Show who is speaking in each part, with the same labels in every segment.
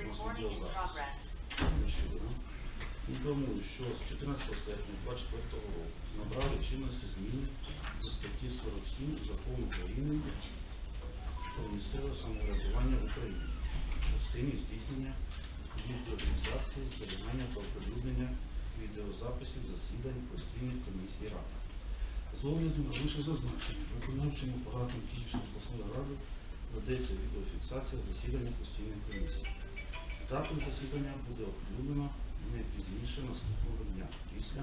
Speaker 1: Recording in
Speaker 2: що з 14 серпня 2024 року набрали чинності зміни до статті 47 Закону України про місцеве самоврядування в Україні в частині здійснення відеофіксації, зберігання та оприлюднення відеозаписів засідань постійних комісій Ради. З огляду на вище зазначення, виконавчим апаратом Київської обласної ради ведеться відеофіксація засідання постійної комісії. Запис засідання буде оприлюднено не пізніше наступного дня після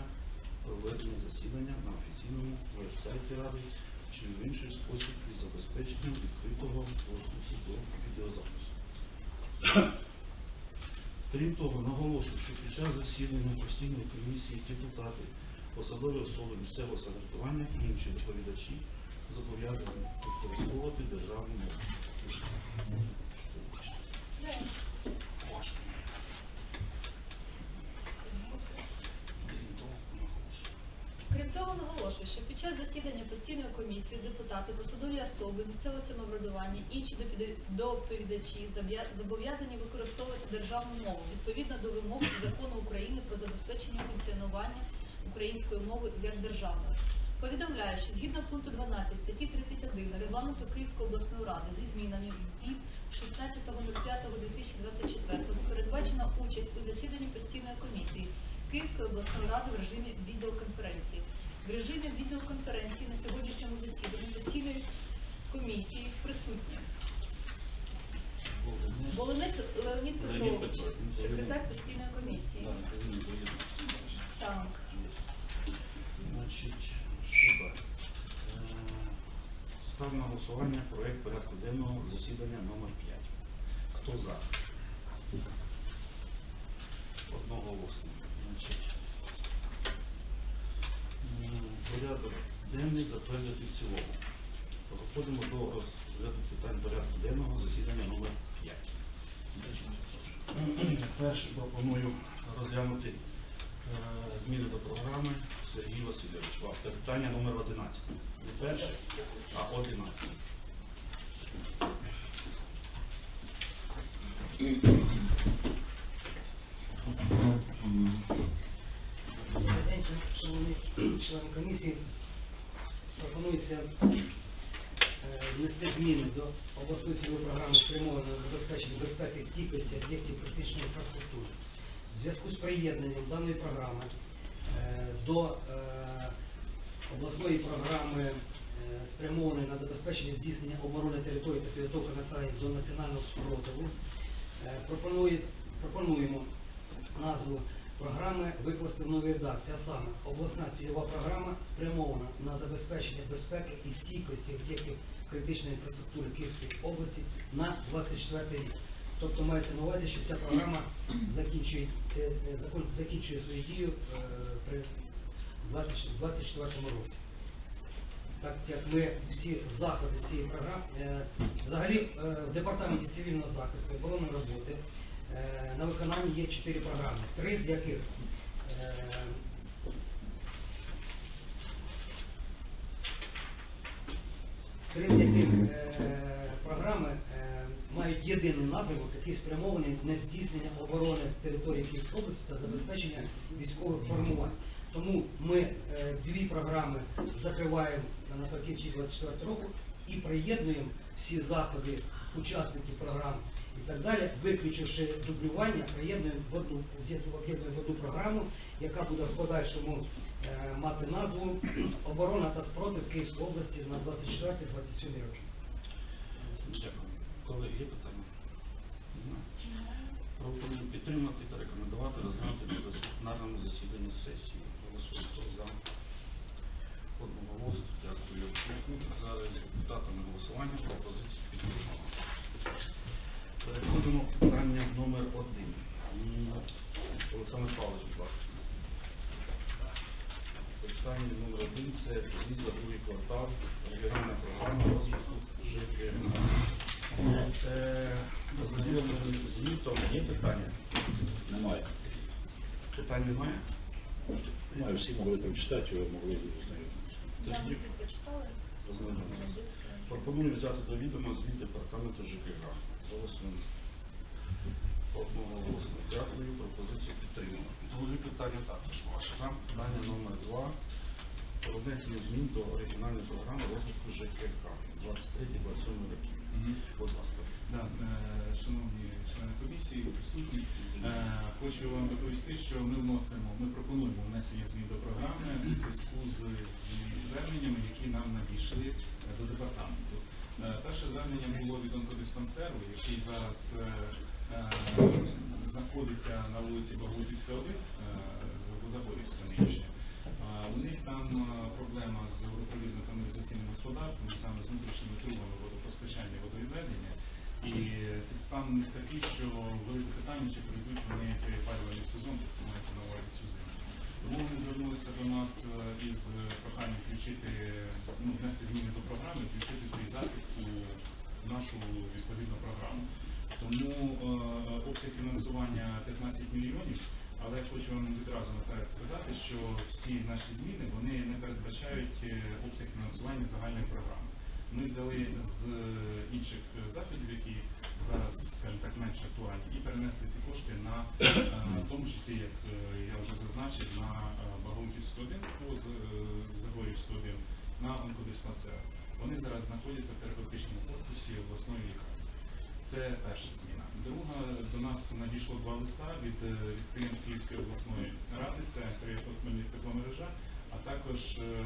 Speaker 2: проведення засідання на офіційному веб-сайті Ради чи в інший спосіб із забезпеченням відкритого доступу до відеозапису. Крім того, наголошую, що під час засідання постійної комісії депутати, посадові особи місцевого самоврядування і інші доповідачі зобов'язані використовувати державну мову. Важко. Крім того, наголошую.
Speaker 3: Крім того, наголошую, що під час засідання постійної комісії депутати, посадові особи, місцеве самоврядування, інші доповідачі зобов'язані використовувати державну мову відповідно до вимог закону України про забезпечення функціонування української мови як державної. Повідомляю, що згідно пункту 12 статті 31 регламенту Київської обласної ради зі змінами від 16.05.2024 передбачена участь у засіданні постійної комісії Київської обласної ради в режимі відеоконференції. В режимі відеоконференції на сьогоднішньому засіданні постійної комісії присутні
Speaker 2: Володимир.
Speaker 3: Волинець Леонід Петрович, секретар постійної комісії. Так.
Speaker 2: Значить? Е, Став на голосування проект порядку денного засідання номер 5. Хто за? Одноголосно. Значить, порядок денний затвердити в цілому. Переходимо до розгляду питань порядку денного засідання номер 5. Перше пропоную розглянути е, зміни до програми Сергій Васильович. Вам питання номер 11. Не перше, а 11.
Speaker 4: Добрий день, члени комісії. Пропонується е, внести зміни до обласної цільової програми спрямованої на забезпечення безпеки стійкості об'єктів критичної інфраструктури. В зв'язку з приєднанням даної програми е, до е, обласної програми спрямованої на забезпечення здійснення оборони території та підготовки населення до національного спротиву, пропонуємо назву програми викласти в новій редакції, а саме обласна цільова програма спрямована на забезпечення безпеки і стійкості об'єктів критичної інфраструктури Київської області на 24 рік. Тобто мається на увазі, що ця програма закінчує, е, закінчує свою дію е, при 2024 році. Так як ми всі заходи з цієї програми, е, взагалі в департаменті цивільного захисту оборонної роботи на виконанні є чотири програми, три з яких е, три з яких е, програми е, мають єдиний напрямок, який спрямований на здійснення оборони території Київської області та забезпечення військових формувань. Тому ми е, дві програми закриваємо наприкінці 24 року і приєднуємо всі заходи учасників програм і так далі, виключивши дублювання, приєднуємо в одну в одну програму, яка буде в подальшому е, мати назву Оборона та спротив Київської області на 24-27 роки.
Speaker 2: Дякую. Колеги, є питання? Пропоную підтримати та рекомендувати розглянути на дисциплінарному засіданні сесії. Голосуємо за одноголосно. Дякую. За результатами голосування підтримано. Переходимо до питання номер один. Олександр Павлович, будь ласка. Питання номер один це звіт за другий квартал регіональна програма розвитку ЖК. Е, За звітом є питання?
Speaker 5: Немає.
Speaker 2: Питань немає?
Speaker 5: Немає, всі могли прочитати його, могли ознайомитися.
Speaker 3: Я всі почитала.
Speaker 2: ознайомимося. Пропоную взяти до відома звіт департаменту ЖКГ. Голосуємо. Одноголосно. Дякую. Пропозицію підтримано. Друге питання також ваше. Питання номер два. Про внесення змін до оригінальної програми розвитку ЖКХ 23-27 років. Будь ласка.
Speaker 1: Да, е, шановні члени комісії, присутні, е, хочу вам доповісти, що ми вносимо, ми пропонуємо внесення змін до програми у зв'язку з, зверненнями, які нам надійшли е, до департаменту. Перше звернення було від онкодиспансеру, який зараз знаходиться на вулиці Богутівська 1, е, з- Загорівська нижче. Е, У них там проблема з водопровідно-каналізаційним господарством, саме з внутрішніми трубами водопостачання водовідведення. І стан них такий, що велике питання, чи прийдуть вони цей опалювальний сезон, тобто мається на увазі цю зиму. Тому вони звернулися до нас е, із проханням включити, ну, внести зміни до програми, включити цей захід у нашу відповідну програму. Тому е, обсяг фінансування 15 мільйонів, але я хочу вам відразу наперед сказати, що всі наші зміни вони не передбачають е, обсяг фінансування загальної програми. Ми взяли з інших е, заходів, які зараз, скажімо так, менш актуальні, і перенесли ці кошти на е, в тому числі, як е, я вже зазначив, на е, Багаутівську 1, по е, Загорівську 1, на онкодиспансер. Вони зараз знаходяться в терапевтичному корпусі обласної лікарні. Це перша зміна. Друга до нас надійшло два листа від е, Київської обласної ради, це Київська Хмельницька тепломережа, а також е,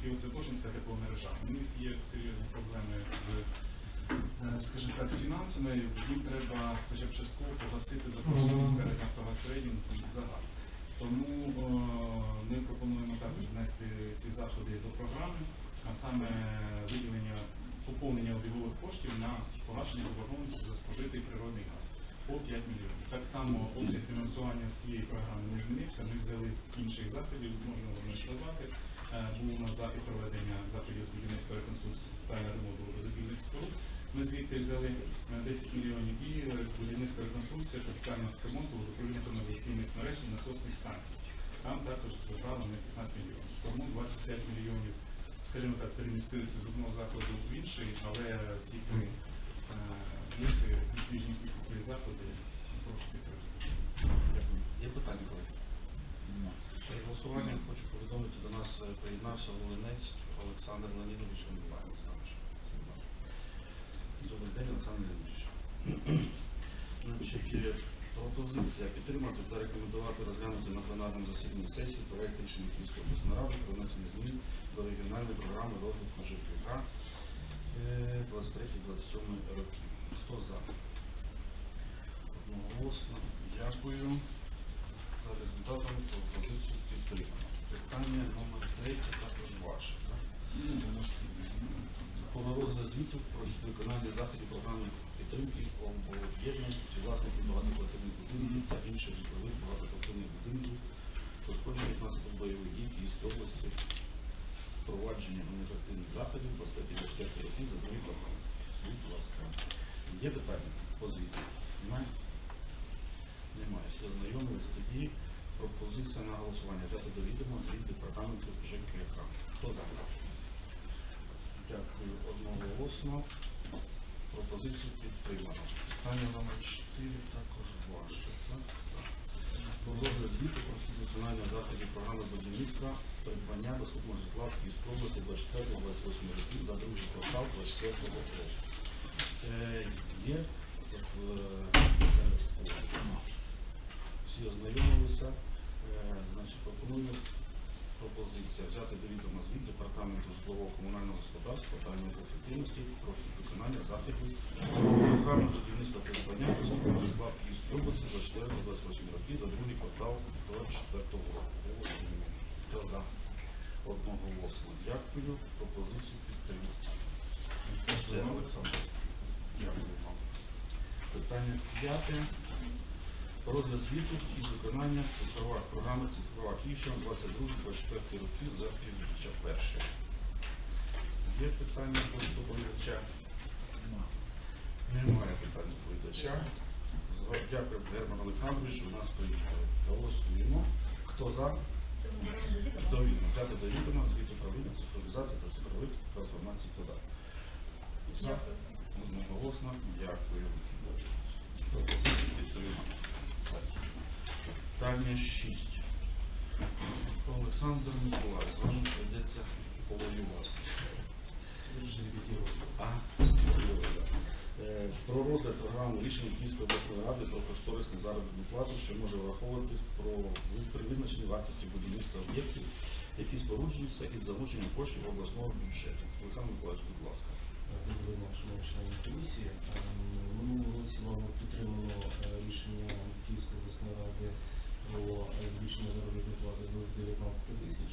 Speaker 1: Києво-Святошинська тепломережа. У них є серйозні проблеми з, е, скажімо так, з фінансами. Їм треба хоча б частково погасити заборгованість перед Нафтогазтрейдингом за газ. Тому е, ми пропонуємо також внести ці заходи до програми, а саме виділення поповнення обігових коштів на погашення заборгованості за спожитий природний газ по 5 мільйонів. Так само обсяг фінансування всієї програми не змінився. Ми взяли з інших заходів, можемо не сказати. Е, Був у нас захід проведення заходів з будівництва реконструкції та ремонту розобільних споруд. Ми звідти взяли е, 10 мільйонів і е, будівництво реконструкція капітального ремонту водопровідних каналізаційних мереж і насосних станцій. Там також забрали на 15 мільйонів. Тому 25 мільйонів, скажімо так, перемістилися з одного заходу в інший, але ці три е, пункти, міжні ці три заходи, прошу підтримати.
Speaker 2: Є питання, колеги? Перед голосуванням хочу повідомити, до нас е, приєднався Волинець Олександр Леонідович Миколаївич. Добрий день, Олександр Леонідович. Е, пропозиція підтримати та рекомендувати розглянути на пленарному засіданні сесії проект рішення Київської обласної ради про внесення змін до регіональної програми розвитку ЖКХ е, 23-27 років. Хто за? Одноголосно. Дякую. За результатами пропозицію підтримано. Питання номер третє також ваше. так? Про розгляд звіту про виконання заходів програми підтримки об'єднань чи власників багатоквартирних будинків та інших житлових багатоквартирних будинків, пошкоджених внаслідок бойових дій Київської області, впровадження адміністративних заходів по статті 25 років за другий програми. Будь ласка. Є питання по звіту? Немає? Немає. Всі ознайомились. Тоді пропозиція на голосування. Взяти до звіт департаменту ЖКХ. Хто за? Дякую. Одноголосно. Пропозицію підтримано. Питання номер 4 також ваше. Так? Звіту про виконання заходів програми будівництва придбання доступного житла в Київській області 24-28 років за другий квартал 24 року. Е, Є е, зараз всі ознайомилися. Е, Значить, пропоную пропозиція взяти до відома звіт департаменту житлового комунального господарства та енергоефективності про виконання заходів програми будівництва придбання доступного житла в Київській області 24-28 років за другий квартал 24 року. Хто за? Одноголосно. Дякую. Пропозицію підтримати. Все, Олександр. Дякую вам. Питання п'яте. Розгляд звіту і виконання цифрова програми цифрова Київщина 22-24 років за півріччя перше. Є питання до доповідача? Немає питань до доповідача. Дякую, Герман Олександрович, що ви нас приїхали. Голосуємо. Хто за?
Speaker 3: Це ми беремо до відома.
Speaker 2: До відома. Взяти до відома звіт управління цифровізації та цифрових трансформацій.
Speaker 3: Дякую.
Speaker 2: одноголосно. Дякую. Пропозицію підтримано. Питання 6. Олександр Миколаївич, з вами прийдеться повоювати. А? Е, Про розгляд програми рішень Київської обласної ради про кошторисну заробітну плату, що може враховуватись про виз- при визначенні вартості будівництва об'єктів, які споруджуються із залученням коштів обласного бюджету. Олександр Миколаївич, будь ласка.
Speaker 6: Дня, шановні члени комісії. Ем, Минулого році вами підтримано е, рішення Київської обласної ради про е, збільшення заробітної плати до 19 тисяч.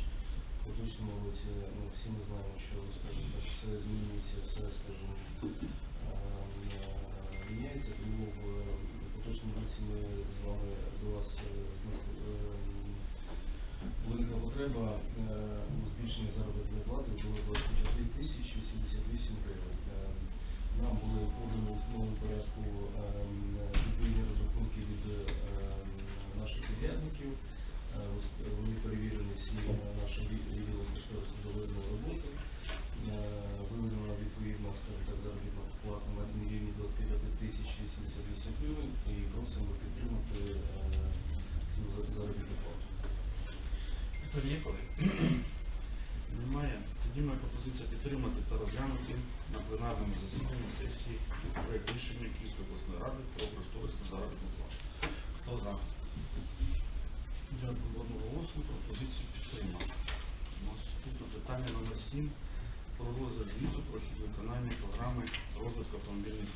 Speaker 6: Поточному році ну, всі ми знаємо, що скажімо так, все змінюється, все, скажімо, ем, е, міняється. Тому в е, поточному році ми з вами до вас е, ем, Велика потреба е, у збільшенні заробітної плати було 25 тисяч 88 гривень. Е, Нам були подані в основному порядку е, відповідні розрахунки від наших підрядників. Вони перевірені всі наші відділи кошторису довезли роботи. Скажімо так, заробітну плату на рівні 25 тисяч 88 гривень і просимо підтримати цю заробітну плату.
Speaker 2: Питання? Немає. Тоді моя пропозиція підтримати та розглянути на пленарному засіданні сесії проект рішення Київської обласної ради про кошторисну заробітну плату. Хто за? Дякую одноголосно. Пропозицію підтримати. Наступне питання номер 7 про розгляд звіту про хід виконання програми розвитку автомобільних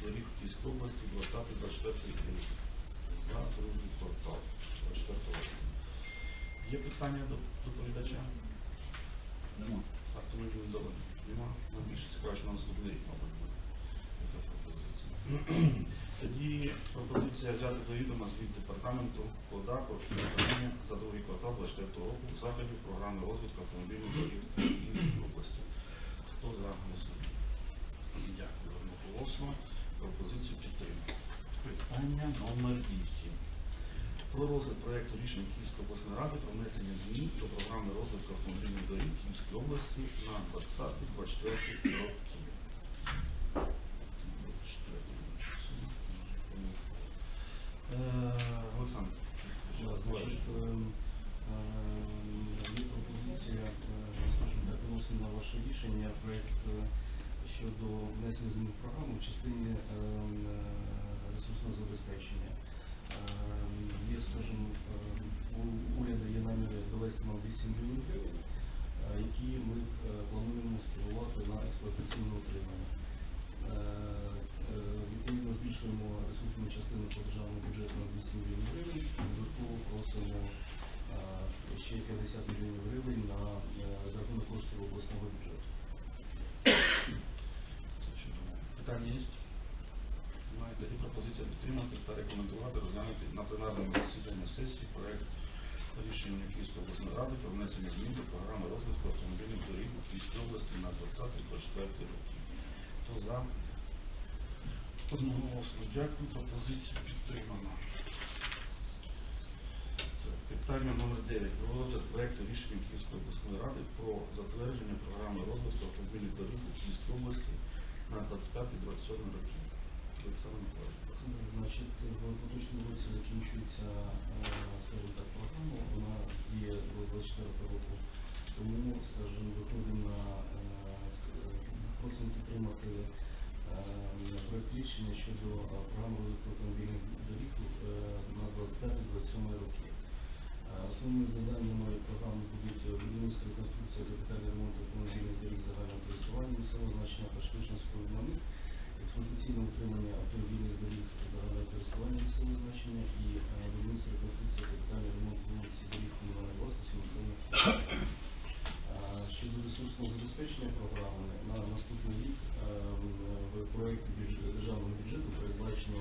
Speaker 2: доріг в Київській області 20-24 рік. За другий квартал 24 року. Є питання до доповідача? Нема. Автомобільний дорог? Нема. Нам більше цікаво, що на наступний мабуть, буде. Яка пропозиція? Тоді пропозиція взяти до відома звіт департаменту КОДА про виконання за другий квартал 24 року заходів програми розвитку автомобільних доріг Київській області. Хто за голосує? Дякую одноголосно. Пропозицію підтримати. Питання номер 8 про розгляд проєкту рішення Київської обласної ради про внесення змін до програми розвитку автомобільних доріг Київської області на 20-24 роки.
Speaker 6: Частину по державному бюджету на 200 мільйонів гривень. Додатково просимо е, ще 50 мільйонів гривень на е, за рахунок коштів обласного бюджету.
Speaker 2: Питання є? Немає. Тоді пропозиція підтримати та рекомендувати розглянути на пленарному засіданні сесії проект рішення Київської обласної ради про внесення змін до програми розвитку автомобільних доріг у Київській області на 20-24 роки. Хто за? Одноголосно дякую. Пропозицію підтримано. Так, Питання номер 9. Про розгляд проекту рішення Київської обласної ради про затвердження програми розвитку автомобільних доріг у Київській області на 25-27 роки. Олександр Миколаївич.
Speaker 6: Значить, в поточному році закінчується, е, скажімо так, програма, вона є до 24 року. Тому, скажімо, виходимо на е, е, просимо підтримати проект рішення щодо е, програми розвитку автомобільних доріг е, на 25-27 роки. Е, Основними завданнями програми будуть будівництво, реконструкція, капітальний ремонт автомобільних доріг загального користування місцевого значення та штучне сповідна експлуатаційне утримання автомобільних доріг загального користування місцевого значення і будівництво, реконструкція, капітальний ремонт вулиці доріг комунальної власності місцевого Щодо ресурсного забезпечення програми на наступний рік е, в проєкті державного бюджету передбачено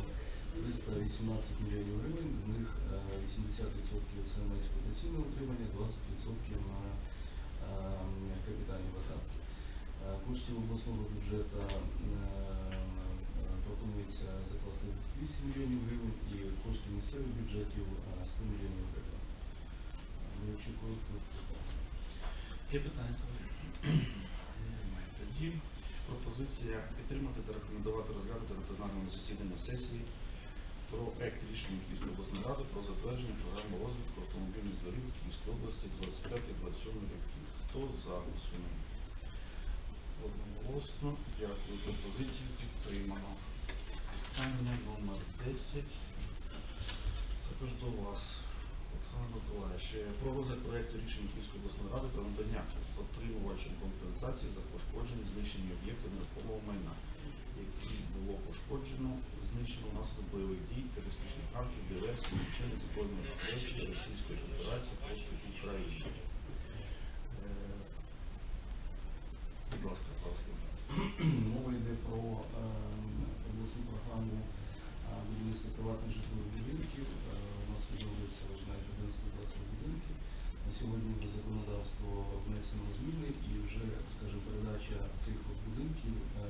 Speaker 6: 318 мільйонів гривень, з них е, 80% це на експлуатаційне утримання, 20% на е, капітальні видатки. Е, Коштів обласного бюджету е, пропонується закласти 200 мільйонів гривень і кошти місцевих бюджетів е, 100 мільйонів гривень. Е, Ну, якщо коротко, то так.
Speaker 2: Є питання? Тоді пропозиція підтримати та рекомендувати розглянути на пленарному засіданні сесії проект рішення Київської обласної ради про затвердження програми розвитку автомобільних доріг в Київській області 25-27 років. Хто за голосуємо? Одноголосно. Дякую. Пропозицію підтримано. Питання номер 10. Також до вас. Олександр Миколаївич, Е, про розгляд проекту рішення Київської обласної ради про надання отримувачам компенсації за пошкоджені знищені об'єкти нерухомого майна, які було пошкоджено, знищено внаслідок бойових дій, терористичних актів, диверсій, вчинення збройної агресії Російської Федерації проти України. Е, Будь ласка, Павло.
Speaker 6: Мова йде про ем, обласну програму а, будівництва приватних житлових будинків. У нас відновлюється, знаєте, 1120 будинків. На сьогодні в законодавство внесено зміни і вже, скажімо, передача цих будинків е,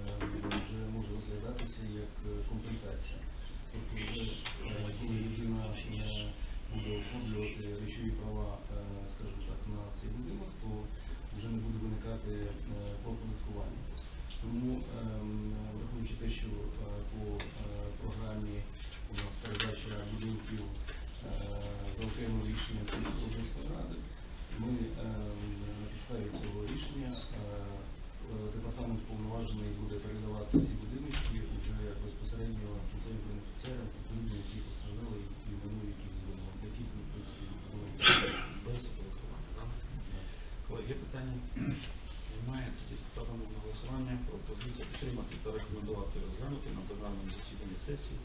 Speaker 6: вже може розглядатися як е, компенсація. Тобто вже е, коли людина буде оформлювати речові права, скажімо так, на цей будинок, то вже не буде виникати по оподаткуванню. Тому, ем, враховуючи те, що по програмі у нас передача будинків за окремим рішенням обласної ради, ми ем, на підставі цього рішення е, е, департамент повноважений буде передавати ці будиночки вже безпосередньо кінцевим бенефіціарам, людям, які постраждали і яких звинували, яких в принципі.
Speaker 2: Без? Колеги, є питання? Немає. Тоді ставимо на голосування пропозицію підтримати та рекомендувати розглянути на пленарному засіданні сесії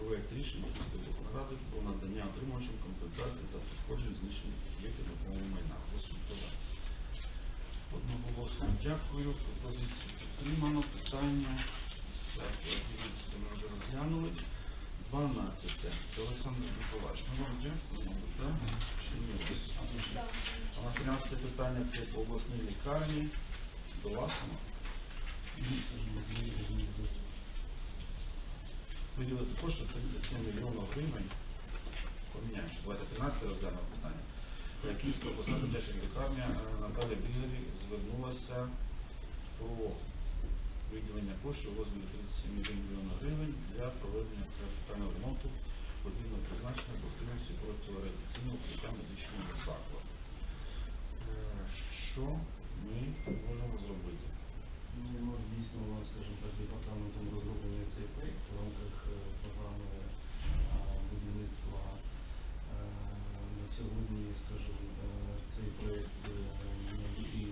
Speaker 2: проект рішення обласної ради про надання отримувачам компенсації за пошкодження знищення об'єктів нерухомого майна. Голосуйте. Одноголосно дякую. Пропозицію підтримано. Питання 11 ми вже розглянули. 12. Це Олександр Миколаївич. Ми вам дякуємо, так? Чи ні? А на 13 питання це по обласній лікарні. До вас. Виділити кошти 37 мільйонів гривень. Поміняємо, що давайте 13 розглянемо питання. Київська обласна дитяча лікарня е, Наталя Бігері звернулася про виділення коштів у розмірі 37 мільйонів гривень для проведення капітального ремонту подібного призначення властивості протирадіаційного укриття медичного закладу. Е, Що ми можемо зробити?
Speaker 6: Нас дійсно, скажімо так, департаментом розроблений цей проєкт в рамках е, програми будівництва. Е, На сьогодні, скажімо, е, цей проєкт е,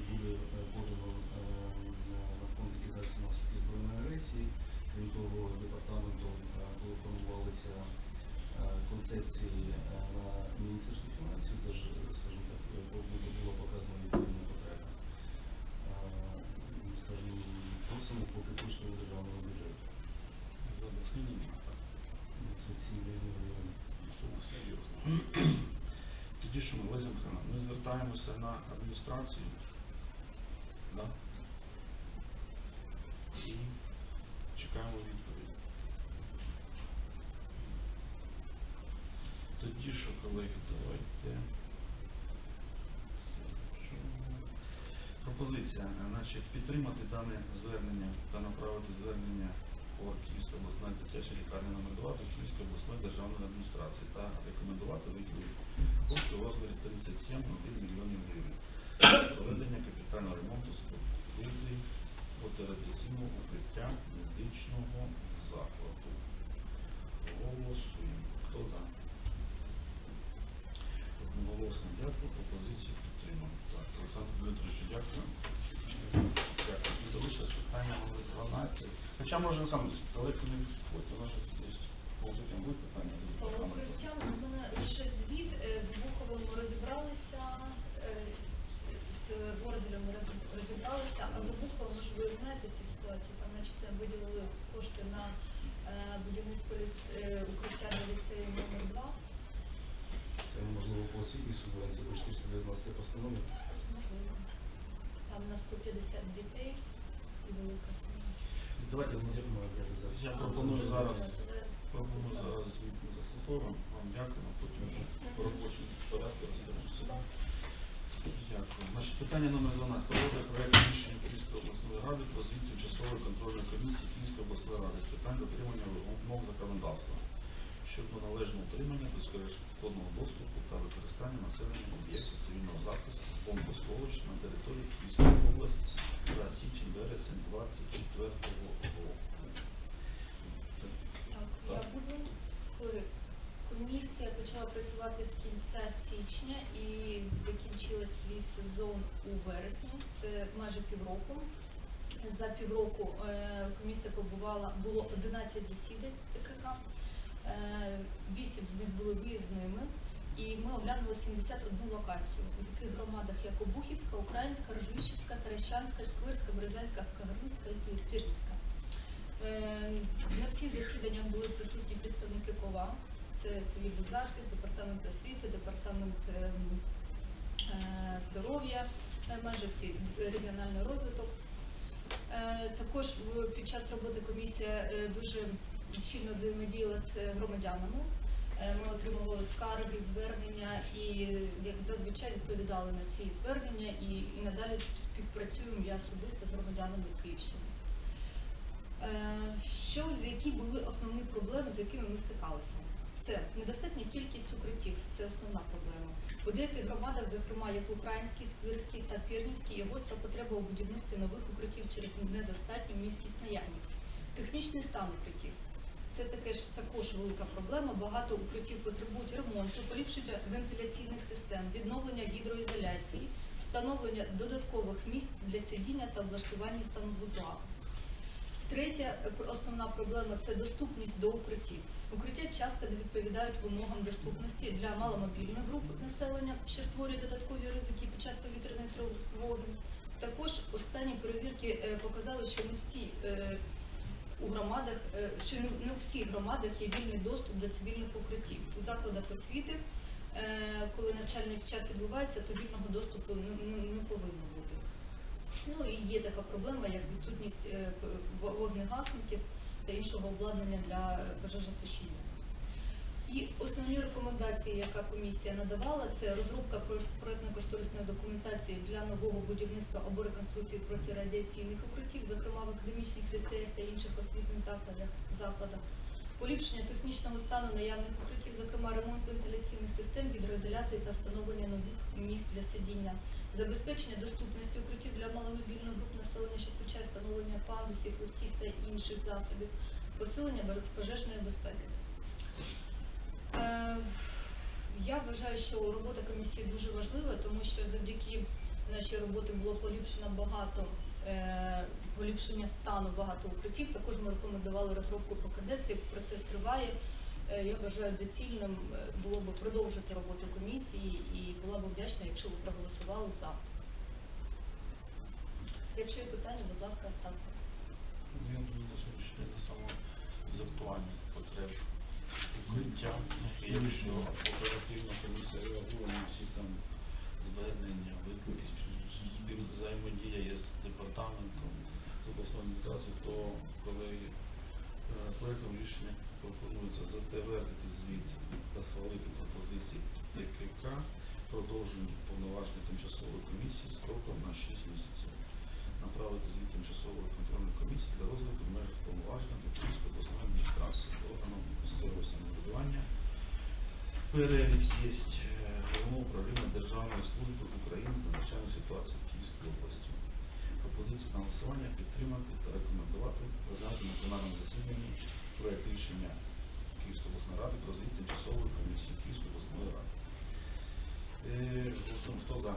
Speaker 6: буде е, подано е, на- фонд ліквідації наслідків збройної агресії. Крім того, департаментом е, пропонувалися е, концепції е, на Міністерство фінансів, теж, е, скажімо так, е, була показана просимо поки кошти у державного бюджету.
Speaker 2: За обласні так? Сума серйозна. Тоді що ми, Леся Михайловна, ми звертаємося на адміністрацію. Да? І чекаємо відповіді. Тоді що, колеги, давайте. Пропозиція, е, значить, підтримати дане звернення та направити звернення по Київській обласної дитячій лікарні номер 2 до Київської обласної державної адміністрації та рекомендувати виділити кошти у розмірі 37,1 мільйонів гривень проведення капітального ремонту споруди протирадіаційного укриття медичного закладу. Голосуємо. Хто за? Одноголосно дякую. Пропозиції підтримано. Так, Олександр Дмитрович, дякую. Дякую. І залишилось питання номер 12. Хоча може Олександр, далеко не відходьте, у нас є потім будуть питання
Speaker 3: По укриттям у мене лише звіт е, з Буховим ми розібралися, е, з Ворзелем ми розібралися, а з Буховим, може ви знаєте цю ситуацію, там начебто виділили кошти на е, будівництво е, укриття для ліцею номер 2
Speaker 6: Це можливо по освітній субвенції, по 419 постанові.
Speaker 3: можливо. Там на 150 дітей і велика сума.
Speaker 2: Давайте
Speaker 6: Це немає реалізації.
Speaker 2: я пропоную зараз пропоную зараз звіт ми заслуховуємо. Вам дякуємо, потім вже по робочому порядку розберемося. Дякую. Значить, питання номер 12. Проводить проект рішення Київської обласної ради про звіт тимчасової контрольної комісії Київської обласної ради з питань дотримання вимог законодавства щодо належного утримання безперешкодного доступу та використання населення об'єктів цивільного захисту бомбосховищ на території Київської області за січень-вересень 24 року.
Speaker 3: Так, Комісія почала працювати з кінця січня і закінчила свій сезон у вересні. Це майже півроку. За півроку е, комісія побувала, було 11 засідань ТКК, е, 8 з них були виїзними, і ми оглянули 71 локацію у таких громадах, як Обухівська, Українська, Ржищівська, Терещанська, Шквирська, Березанська, Кагарлицька і Пірківська. Е, На всіх засіданнях були присутні представники КОВА, це цивільний захист, департамент освіти, департамент е, здоров'я, майже всі регіональний розвиток. Також під час роботи комісія дуже щільно взаємодіяла з громадянами. Е, Ми отримували скарги, звернення і як зазвичай відповідали на ці звернення і, і надалі співпрацюємо я особисто з громадянами Київщини. Е, Що, які були основні проблеми, з якими ми стикалися? Це недостатня кількість укриттів, це основна проблема. У деяких громадах, зокрема як Українській, Сквирській та Пірнівській, є гостра потреба у будівництві нових укриттів через недостатню міськість наявність. Технічний стан укриттів. Це таке ж також велика проблема. Багато укриттів потребують ремонту, поліпшення вентиляційних систем, відновлення гідроізоляції, встановлення додаткових місць для сидіння та влаштування санвузла. Третя основна проблема це доступність до укриттів. Укриття часто не відповідають вимогам доступності для маломобільних груп населення, що створює додаткові ризики під час повітряної тривоги. Також останні перевірки е, показали, що не всі е, у громадах, е, що не, у всіх громадах є вільний доступ до цивільних укриттів. У закладах освіти, е, коли навчальний час відбувається, то вільного доступу не, повинно бути. Ну і є така проблема, як відсутність е, вогнегасників та іншого обладнання для пожежотушіння. І основні рекомендації, яка комісія надавала, це розробка про- проектно-кошторисної документації для нового будівництва або реконструкції протирадіаційних укриттів, зокрема в академічних ліцеях та інших закладах, закладах, поліпшення технічного стану наявних укриттів, зокрема ремонт вентиляційних систем, гідроізоляції та встановлення нових місць для сидіння, забезпечення доступності укриттів для маломобільних груп населення, що включає встановлення пандусів, лифтів та інших засобів, посилення пожежної безпеки. Е, Я вважаю, що робота комісії дуже важлива, тому що завдяки нашій роботі було поліпшено багато е, поліпшення стану багато укриттів. Також ми рекомендували розробку ПКД, цей процес триває. Е, Я вважаю доцільним було б продовжити роботу комісії і була б вдячна, якщо ви проголосували за. Якщо є питання, будь ласка, ставте.
Speaker 2: Я думаю, сьогоднішній день саме з актуальних потреб укриття. І Якщо оперативна комісія реагує на всі там звернення, виклики, взаємодія є з департаментом з обласної адміністрації, то коли е, проектом рішення пропонується затвердити звіт та схвалити пропозиції ТКК, продовження повноваження тимчасової комісії строком на 6 місяців направити звіт тимчасової контрольної комісії для розгляду в межах повноваження до Київської обласної адміністрації органом місцевого самоврядування. Перелік є головного управління Державної служби України з надзвичайної ситуації в Київській області. Пропозиція на голосування підтримати та рекомендувати розглянути на пленарному засіданні проект рішення Київської обласної ради про звіт тимчасової комісії Київської обласної ради. Е, Голосуємо, хто за?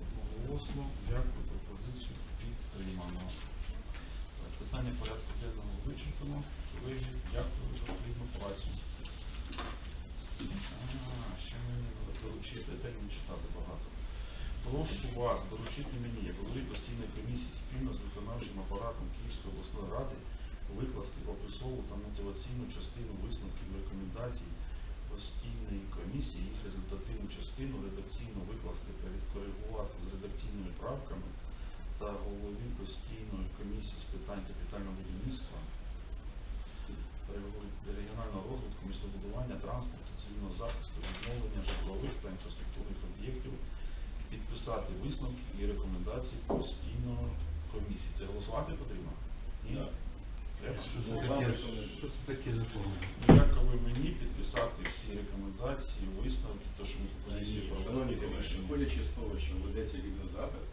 Speaker 2: Одноголосно. Дякую. Пропозицію підтримано. Питання порядку денного вичерпано. Дякую за плідну працю. Ще мені доручити, де мені читати багато. Прошу вас доручити мені, як голові постійної комісії спільно з виконавчим апаратом Київської обласної ради викласти описову та мотиваційну частину висновків рекомендацій постійної комісії, їх результативну частину редакційно викласти та відкоригувати з редакційними правками та голові постійної комісії з питань капітального будівництва, регіонального розвитку, містобудування, транспорту, цивільного захисту, відновлення житлових та інфраструктурних об'єктів, підписати висновки і рекомендації постійної комісії. Це голосувати потрібно? Ні? Треба.
Speaker 7: Що це
Speaker 1: Ну,
Speaker 7: таке? Що це таке за форма?
Speaker 2: Як ви мені підписати всі рекомендації, висновки, те, що ми по комісії
Speaker 8: колеги, виходячи з того, що ведеться відеозапис,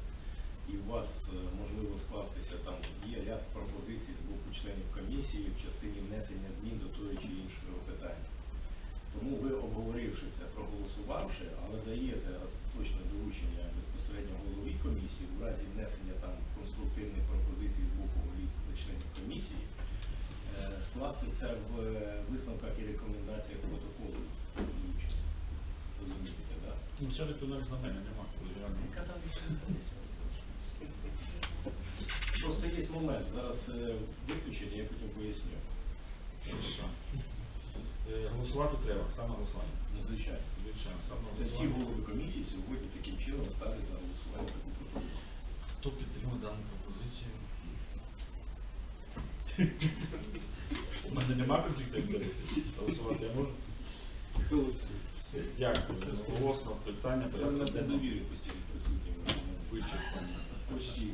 Speaker 8: і у вас е, можливо скластися там є ряд пропозицій з боку членів комісії в частині внесення змін до того чи іншого питання. Тому ви, обговоривши це, проголосувавши, але даєте остаточне доручення безпосередньо голові комісії в разі внесення там конструктивних пропозицій з боку голів членів комісії, е, скласти це в е, висновках і рекомендаціях протоколу доручення. Розумієте, так? Да?
Speaker 2: Ну, все відповідальність на мене, нема коли я не
Speaker 8: Яка там? Просто є момент. Зараз е, виключить, я потім поясню.
Speaker 2: Хорошо. Е, Голосувати треба, на голосування.
Speaker 8: Ну, звичайно.
Speaker 2: Звичайно, став
Speaker 8: Це всі голови комісії сьогодні таким чином ставлять на голосування таку пропозицію.
Speaker 2: Хто підтримує дану пропозицію? У мене немає конфлікту інтересів. Голосувати я можу? Все, Дякую. Голосно питання
Speaker 8: Це на недовірі постійно присутні.
Speaker 2: вичерпано.
Speaker 8: Постійно.